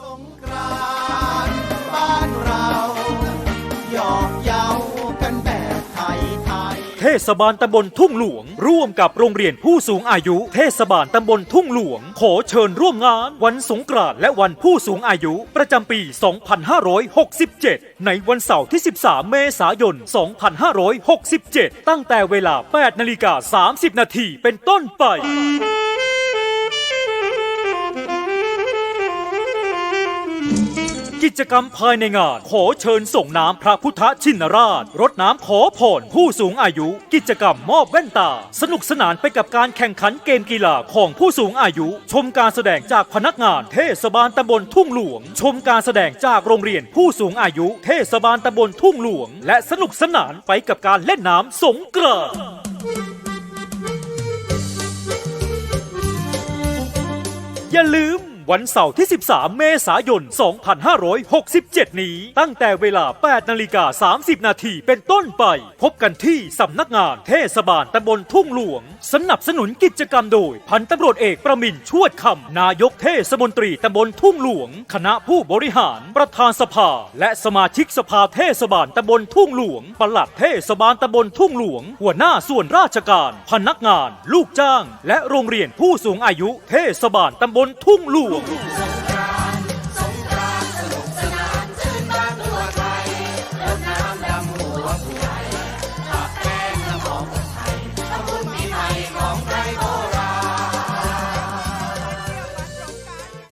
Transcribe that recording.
สงกรานบ้านเราหยอกเย้ากันแบบไทยไทยเทศบาลตำบลทุ่งหลวง ร่วมกับโรงเรียนผู้สูงอายุ เทศบาลตำบลทุ่งหลวง ขอเชิญร่วมงานวันสงกรานต์และวันผู้สูงอายุ ประจำปี 2567 ในวันเสาร์ที่ 13 เมษายน 2567 ตั้งแต่เวลา 8 นาฬิกา 30 นาทีเป็นต้นไป กิจกรรมภายในงาน ขอเชิญส่งน้ำพระพุทธชินราช รดน้ำขอพรผู้สูงอายุ กิจกรรมมอบแว่นตา สนุกสนานไปกับการแข่งขันเกมกีฬาของผู้สูงอายุ ชมการแสดงจากพนักงานเทศบาลตำบลทุ่งหลวง ชมการแสดงจากโรงเรียนผู้สูงอายุ เทศบาลตำบลทุ่งหลวง และสนุกสนานไปกับการเล่นน้ำสงกรานต์อย่าลืม วันเสาร์ที่ 13 เมษายน 2567 นี้ ตั้งแต่เวลา 8 นาฬิกา 30 นาทีเป็นต้นไป พบกันที่สำนักงานเทศบาลตำบลทุ่งหลวง สนับสนุนกิจกรรมโดย พันตำรวจเอกประมินชวดคำ นายกเทศมนตรีตำบลทุ่งหลวง คณะผู้บริหาร ประธานสภา และสมาชิกสภาเทศบาลตำบลทุ่งหลวง ปลัดเทศบาลตำบลทุ่งหลวง หัวหน้าส่วนราชการ พนักงาน ลูกจ้าง และโรงเรียนผู้สูงอายุ เทศบาลตำบลทุ่งหลวงสง